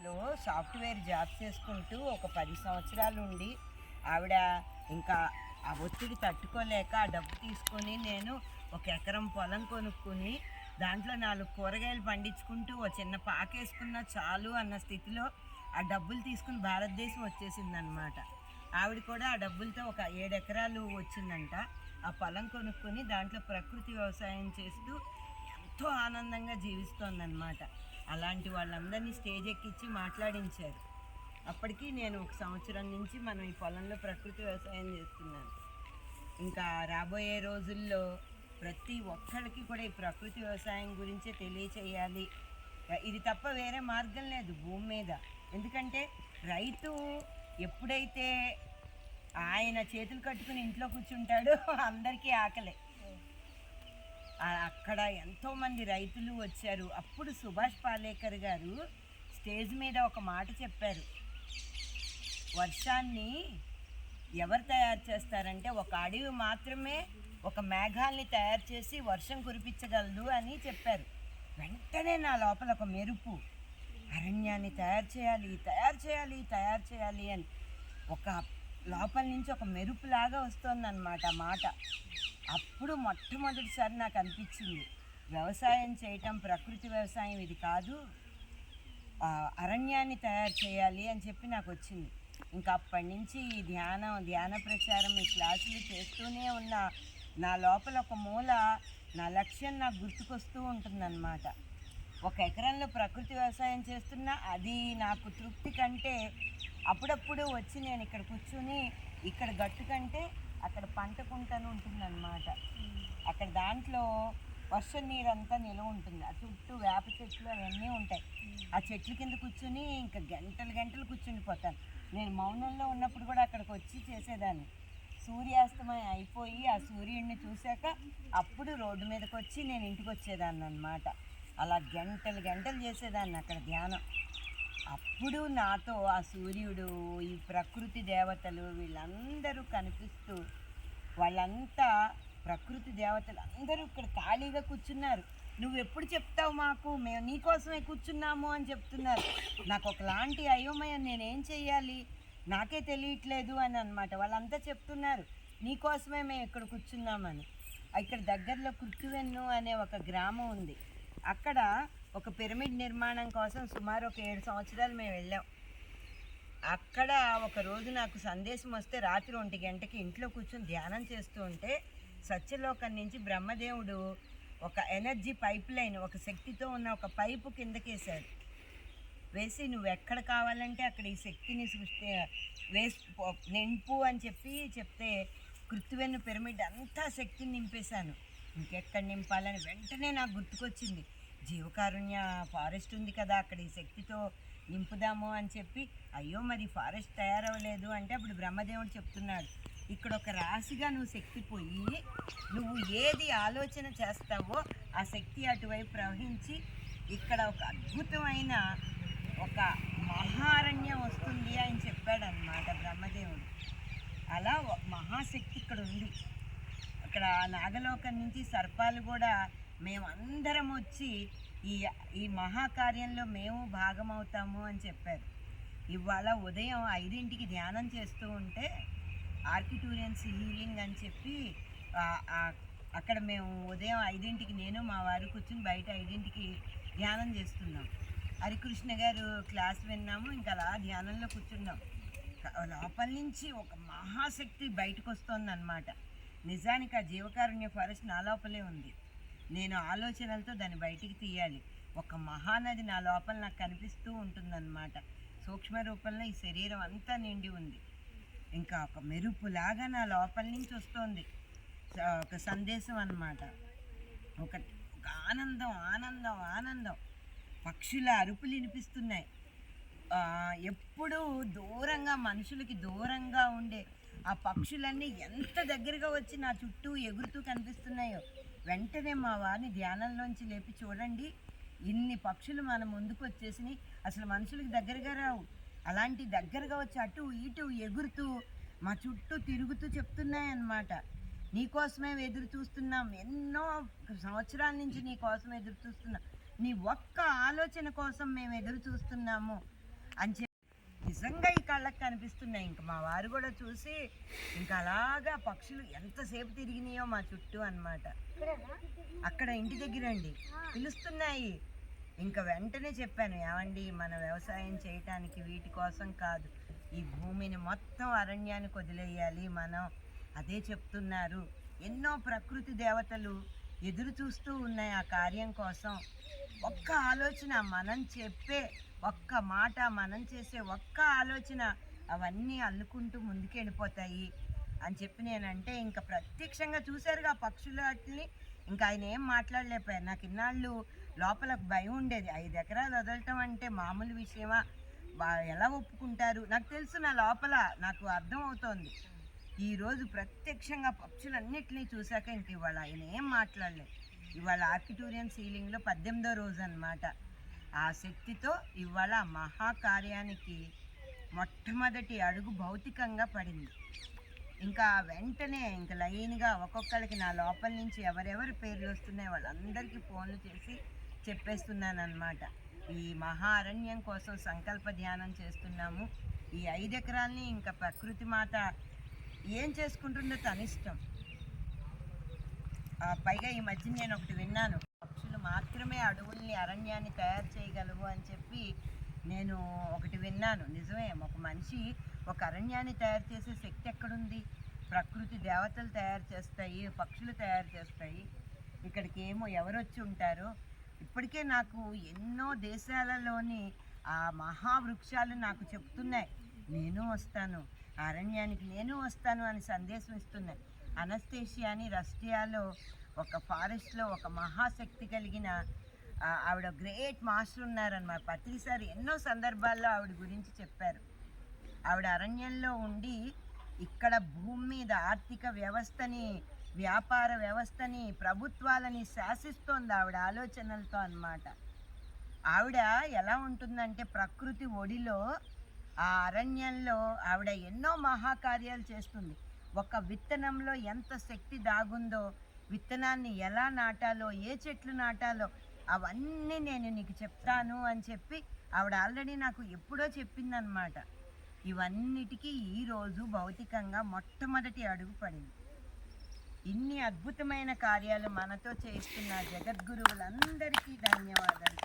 లో software job చేసుకుంటూ ఒక పది సంవత్సరాలు ఉండి ఆవిడ ఇంకా ఆ ఒత్తిడి తట్టుకోలేక ఆ డబ్బు తీసుకొని నేను ఒక ఎకరం పొలం కొనుక్కుని దాంట్లో నాలుగు కూరగాయలు పండించుకుంటూ ఓ చిన్న పాకేసుకున్న చాలు అన్న స్థితిలో ఆ డబ్బులు తీసుకుని భారతదేశం వచ్చేసిందనమాట ఆవిడ కూడా ఆ డబ్బులతో ఒక ఏడు ఎకరాలు వచ్చిందంట. ఆ పొలం కొనుక్కొని దాంట్లో ప్రకృతి వ్యవసాయం చేస్తూ ఎంతో ఆనందంగా జీవిస్తోందన్నమాట. అలాంటి వాళ్ళందరినీ స్టేజ్ ఎక్కించి మాట్లాడించారు. అప్పటికి నేను ఒక సంవత్సరం నుంచి మనం ఈ పొలంలో ప్రకృతి వ్యవసాయం చేస్తున్నాను. ఇంకా రాబోయే రోజుల్లో ప్రతి ఒక్కరికి కూడా ఈ ప్రకృతి వ్యవసాయం గురించే తెలియచేయాలి. ఇది తప్ప వేరే మార్గం లేదు భూమి మీద. ఎందుకంటే రైతు ఎప్పుడైతే ఆయన చేతులు కట్టుకుని ఇంట్లో కూర్చుంటాడో అందరికీ ఆకలే. అక్కడ ఎంతోమంది రైతులు వచ్చారు. అప్పుడు సుభాష్ పాలేకర్ గారు స్టేజ్ మీద ఒక మాట చెప్పారు. వర్షాన్ని ఎవరు తయారు చేస్తారంటే ఒక అడవి మాత్రమే ఒక మేఘాల్ని తయారు చేసి వర్షం కురిపించగలదు అని చెప్పారు. వెంటనే నా లోపల ఒక మెరుపు అరణ్యాన్ని తయారు చేయాలి తయారు చేయాలి తయారు చేయాలి అని ఒక లోపల నుంచి ఒక మెరుపులాగా వస్తుందన్నమాట మాట. అప్పుడు మొట్టమొదటిసారి నాకు అనిపించింది వ్యవసాయం చేయటం ప్రకృతి వ్యవసాయం ఇది కాదు అరణ్యాన్ని తయారు చేయాలి అని చెప్పి నాకు వచ్చింది. ఇంకా అప్పటి నుంచి ఈ ధ్యానం ధ్యాన ప్రచారం ఈ క్లాసులు చేస్తూనే ఉన్న. నా లోపల ఒక మూల నా లక్ష్యం నాకు గుర్తుకొస్తూ ఉంటుందన్నమాట. ఒక ఎకరంలో ప్రకృతి వ్యవసాయం చేస్తున్నా అది నాకు తృప్తి కంటే అప్పుడప్పుడు వచ్చి నేను ఇక్కడ కూర్చుని ఇక్కడ గట్టు కంటే అక్కడ పంట కుంటను ఉంటుందన్నమాట. అక్కడ దాంట్లో వర్షం నీరు అంతా నిలవ ఉంటుంది. ఆ చుట్టూ వేప చెట్లు అవన్నీ ఉంటాయి. ఆ చెట్ల కింద కూర్చుని ఇంకా గంటలు గంటలు కూర్చుండిపోతాను నేను మౌనంలో ఉన్నప్పుడు కూడా అక్కడికి వచ్చి చేసేదాన్ని. సూర్యాస్తమయం అయిపోయి ఆ సూర్యుడిని చూశాక అప్పుడు రోడ్డు మీదకి వచ్చి నేను ఇంటికి వచ్చేదాన్ని అనమాట అలా గంటలు గంటలు చేసేదాన్ని అక్కడ ధ్యానం. అప్పుడు నాతో ఆ సూర్యుడు ఈ ప్రకృతి దేవతలు వీళ్ళందరూ కనిపిస్తూ వాళ్ళంతా ప్రకృతి దేవతలు అందరూ ఇక్కడ ఖాళీగా కూర్చున్నారు. నువ్వు ఎప్పుడు చెప్తావు మాకు? మేము నీకోసమే కూర్చున్నాము అని చెప్తున్నారు. నాకు ఒకలాంటి అయోమయం నేనేం చెయ్యాలి? నాకే తెలియట్లేదు అని అనమాట వాళ్ళంతా చెప్తున్నారు నీకోసమే మేము ఇక్కడ కూర్చున్నామని. ఇక్కడ దగ్గరలో కుర్తువెన్ను అనే ఒక గ్రామం ఉంది. అక్కడ ఒక పిరమిడ్ నిర్మాణం కోసం సుమారు ఒక ఏడు సంవత్సరాలు మేము వెళ్ళాం. అక్కడ ఒక రోజు నాకు సందేశం వస్తే రాత్రి ఒంటి గంటకి ఇంట్లో కూర్చొని ధ్యానం చేస్తూ ఉంటే సత్యలోకం నుంచి బ్రహ్మదేవుడు ఒక ఎనర్జీ పైప్ లైన్ ఒక శక్తితో ఉన్న ఒక పైపు కిందకేశాడు. వేసి నువ్వు ఎక్కడ కావాలంటే అక్కడ ఈ శక్తిని సృష్టి వేసి నింపు అని చెప్పి చెప్తే కృత్వెన్ను పిరమిడ్ అంతా శక్తిని నింపేశాను. ఇంకెక్కడ నింపాలని వెంటనే నాకు గుర్తుకొచ్చింది. జీవకారుణ్య ఫారెస్ట్ ఉంది కదా అక్కడ ఈ శక్తితో నింపుదాము అని చెప్పి అయ్యో మరి ఫారెస్ట్ తయారవ్వలేదు అంటే అప్పుడు బ్రహ్మదేవుడు చెప్తున్నాడు ఇక్కడ ఒక రాశిగా నువ్వు శక్తి పోయి నువ్వు ఏది ఆలోచన చేస్తావో ఆ శక్తి అటువైపు ప్రవహించి ఇక్కడ ఒక అద్భుతమైన ఒక మహారణ్యం వస్తుంది అని చెప్పాడు అనమాట బ్రహ్మదేవుడు. అలా మహాశక్తి ఇక్కడ ఉంది అక్కడ నాగలోకం నుంచి సర్పాలు కూడా మేమందరం వచ్చి ఈ ఈ మహాకార్యంలో మేము భాగమవుతాము అని చెప్పారు. ఇవాళ ఉదయం ఐదింటికి ధ్యానం చేస్తూ ఉంటే ఆర్కిటూరియన్స్ హీలింగ్ అని చెప్పి అక్కడ మేము ఉదయం ఐదింటికి నేను మా వారు కూర్చుని బయట ఐదింటికి ధ్యానం చేస్తున్నాం. హరికృష్ణ గారు క్లాస్ విన్నాము ఇంకా అలా ధ్యానంలో కూర్చున్నాం. లోపల నుంచి ఒక మహాశక్తి బయటకు వస్తోందన్నమాట నిజానికి ఆ జీవకారుణ్య ఫారెస్ట్ నా లోపలే ఉంది. నేను ఆలోచనలతో దాన్ని బయటికి తీయాలి. ఒక మహానది నా లోపల నాకు కనిపిస్తూ ఉంటుందన్నమాట. సూక్ష్మ రూపంలో ఈ శరీరం అంతా నిండి ఉంది. ఇంకా ఒక మెరుపులాగా నా లోపల నుంచి వస్తోంది. ఒక సందేశం అన్నమాట. ఒక ఒక ఆనందం ఆనందం ఆనందం. పక్షుల అరుపులు వినిపిస్తున్నాయి. ఎప్పుడూ దూరంగా మనుషులకి దూరంగా ఉండే ఆ పక్షులన్నీ ఎంత దగ్గరగా వచ్చి నా చుట్టూ ఎగురుతూ కనిపిస్తున్నాయో. వెంటనే మా వారిని ధ్యానంలోంచి లేపి చూడండి. ఇన్ని పక్షులు మన ముందుకు వచ్చేసినాయి. అసలు మనుషులకి దగ్గరగా రావు. అలాంటి దగ్గరగా వచ్చి అటు ఇటు ఎగురుతూ మా చుట్టూ తిరుగుతూ చెప్తున్నాయి అన్నమాట నీకోసమే ఎదురు చూస్తున్నాం. ఎన్నో సంవత్సరాల నుంచి నీ కోసం ఎదురు చూస్తున్నాం. నీ ఒక్క ఆలోచన కోసం మేము ఎదురు చూస్తున్నాము. అని చెప్పి నిజంగా ఈ కళ్ళకి కనిపిస్తున్నాయి. ఇంకా మా వారు కూడా చూసి ఇంకా అలాగా పక్షులు ఎంతసేపు తిరిగినాయో మా చుట్టూ అన్నమాట. అక్కడ ఇంటి దగ్గర అండి పిలుస్తున్నాయి. ఇంకా వెంటనే చెప్పాను ఏమండి మన వ్యవసాయం చేయటానికి వీటి కోసం కాదు. ఈ భూమిని మొత్తం అరణ్యానికి వదిలేయాలి. మనం అదే చెప్తున్నారు. ఎన్నో ప్రకృతి దేవతలు ఎదురు చూస్తూ ఉన్నాయి ఆ కార్యం కోసం. ఒక్క ఆలోచన మనం చెప్పే ఒక్క మాట మనం చేసే ఒక్క ఆలోచన అవన్నీ అల్లుకుంటూ ముందుకెళ్ళిపోతాయి అని చెప్పి నేనంటే ఇంకా ప్రత్యక్షంగా చూశారుగా పక్షులు ఇంకా ఆయన ఏం మాట్లాడలేకపోయారు. నాకు ఇన్నాళ్ళు లోపల భయం ఉండేది. ఐదు ఎకరాలు వదలటం అంటే మామూలు విషయమా? వా- ఎలా ఒప్పుకుంటారు? నాకు తెలుసు నా లోపల నాకు అర్థం అవుతోంది ఈరోజు ప్రత్యక్షంగా పక్షులన్నిటినీ చూశాక ఇంక ఇవాళ ఆయన ఏం మాట్లాడలేదు. ఇవాళ ఆర్కిటూరియన్ సీలింగ్లో పద్దెనిమిదో రోజు అన్నమాట. ఆ శక్తితో ఇవాళ మహాకార్యానికి మొట్టమొదటి అడుగు భౌతికంగా పడింది. ఇంకా వెంటనే ఇంకా లైన్గా ఒక్కొక్కరికి నా లోపల నుంచి ఎవరెవరి పేర్లు వస్తున్నాయి వాళ్ళందరికీ ఫోన్లు చేసి చెప్పేస్తున్నాను ఈ మహా అరణ్యం కోసం సంకల్ప ధ్యానం చేస్తున్నాము. ఈ ఐదు ఎకరాల్ని ఇంకా ప్రకృతి మాత ఏం చేసుకుంటుందో తన ఇష్టం. పైగా ఈ మధ్య నేను ఒకటి విన్నాను. మాత్రమే అడవుల్ని అరణ్యాన్ని తయారు చేయగలవు అని చెప్పి నేను ఒకటి విన్నాను. నిజమే ఒక మనిషి ఒక అరణ్యాన్ని తయారు చేసే శక్తి ఎక్కడుంది? ప్రకృతి దేవతలు తయారు చేస్తాయి పక్షులు తయారు చేస్తాయి. ఇక్కడికి ఏమో ఎవరు వచ్చి ఉంటారో? ఇప్పటికే నాకు ఎన్నో దేశాలలోని ఆ మహావృక్షాలు నాకు చెప్తున్నాయి. నేను వస్తాను. అరణ్యానికి నేను వస్తాను అని సందేశం ఇస్తున్నాయి. అనస్తేషియా అని రష్యాలో ఒక ఫారెస్ట్లో ఒక మహాశక్తి కలిగిన ఆవిడ గ్రేట్ మాస్టర్ ఉన్నారన్నమాట. ప్రతిసారి ఎన్నో సందర్భాల్లో ఆవిడ గురించి చెప్పారు. ఆవిడ అరణ్యంలో ఉండి ఇక్కడ భూమి మీద ఆర్థిక వ్యవస్థని వ్యాపార వ్యవస్థని ప్రభుత్వాలని శాసిస్తోంది ఆవిడ ఆలోచనలతో అన్నమాట. ఆవిడ ఎలా ఉంటుందంటే ప్రకృతి ఒడిలో ఆ అరణ్యంలో ఆవిడ ఎన్నో మహాకార్యాలు చేస్తుంది. ఒక విత్తనంలో ఎంత శక్తి దాగుందో విత్తనాన్ని ఎలా నాటాలో ఏ చెట్లు నాటాలో అవన్నీ నేను నీకు చెప్తాను అని చెప్పి ఆవిడ ఆల్రెడీ నాకు ఎప్పుడో చెప్పిందనమాట ఇవన్నిటికీ ఈరోజు భౌతికంగా మొట్టమొదటి అడుగు పడింది. ఇన్ని అద్భుతమైన కార్యాలు మనతో చేస్తున్న జగద్గురువులందరికీ ధన్యవాదాలు.